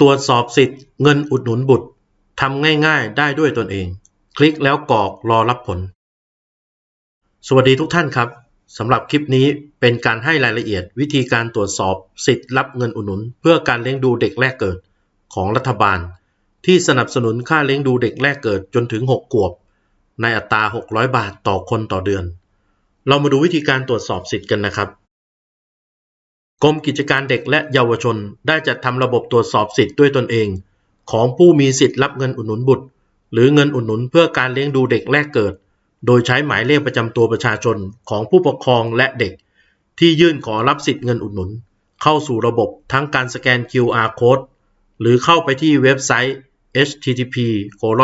ตรวจสอบสิทธิ์เงินอุดหนุนบุตรทำง่ายๆ ได้ด้วยตนเอง คลิกแล้วกรอกรอรับผล สวัสดีทุกท่านครับสำหรับคลิปนี้เป็นการให้รายละเอียดวิธีการตรวจสอบสิทธิ์รับเงินอุดหนุน เพื่อการเลี้ยงดูเด็กแรกเกิดของรัฐบาล ที่สนับสนุนค่าเลี้ยงดูเด็กแรกเกิดจนถึง 6 ขวบ ในอัตรา 600 บาทต่อคนต่อเดือน เรามาดูวิธีการตรวจสอบสิทธิ์กันนะครับ กรมกิจการเด็กและเยาวชนได้จัดทำระบบตรวจสอบสิทธิ์ด้วยตนเอง ของผู้มีสิทธิ์รับเงินอุดหนุนบุตร หรือเงินอุดหนุนเพื่อการเลี้ยงดูเด็กแรกเกิด โดยใช้หมายเลขประจำตัวประชาชนของผู้ปกครองและเด็ก ที่ยื่นขอรับสิทธิ์เงินอุดหนุน เข้าสู่ระบบทั้งการสแกน QR code หรือเข้าไปที่เว็บไซต์ http csg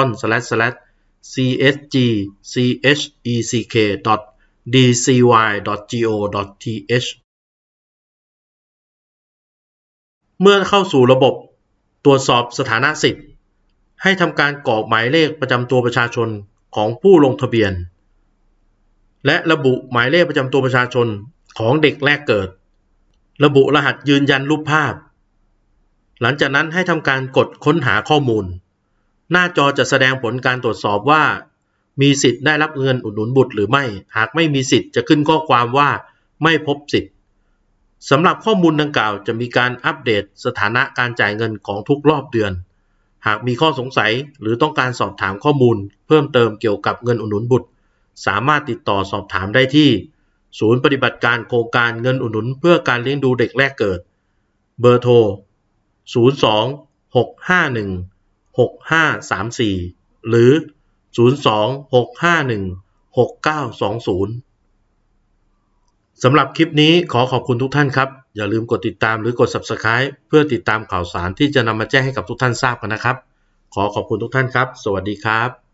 check dcy.go.th เมื่อเข้าสู่ระบบตรวจสอบสถานะสิทธิ์ ให้ทำการกรอกหมายเลขประจำตัวประชาชนของผู้ลงทะเบียน และระบุหมายเลขประจำตัวประชาชนของเด็กแรกเกิด ระบุรหัสยืนยันรูปภาพ หลังจากนั้นให้ทำการกดค้นหาข้อมูล หน้าจอจะแสดงผลการตรวจสอบว่า มีสิทธิ์ได้รับเงินอุดหนุนบุตรหรือไม่ หากไม่มีสิทธิ์จะขึ้นข้อความว่าไม่พบสิทธิ์ สำหรับข้อมูลดังกล่าวจะมีการอัปเดตสถานะการจ่ายเงินของทุกรอบเดือน หากมีข้อสงสัยหรือต้องการสอบถามข้อมูล เพิ่มเติมเกี่ยวกับเงินอุดหนุนบุตร สามารถติดต่อสอบถามได้ที่ ศูนย์ปฏิบัติการโครงการเงินอุดหนุนเพื่อการเลี้ยงดูเด็กแรกเกิด เบอร์โทร 02 651 6534 หรือ 02 651 6920 สำหรับคลิปนี้ขอขอบคุณทุกท่านครับ อย่าลืมกดติดตามหรือกด Subscribe เพื่อติดตามข่าวสารที่จะนำมาแจ้งให้กับทุกท่านทราบกันนะครับ ขอขอบคุณทุกท่านครับ สวัสดีครับ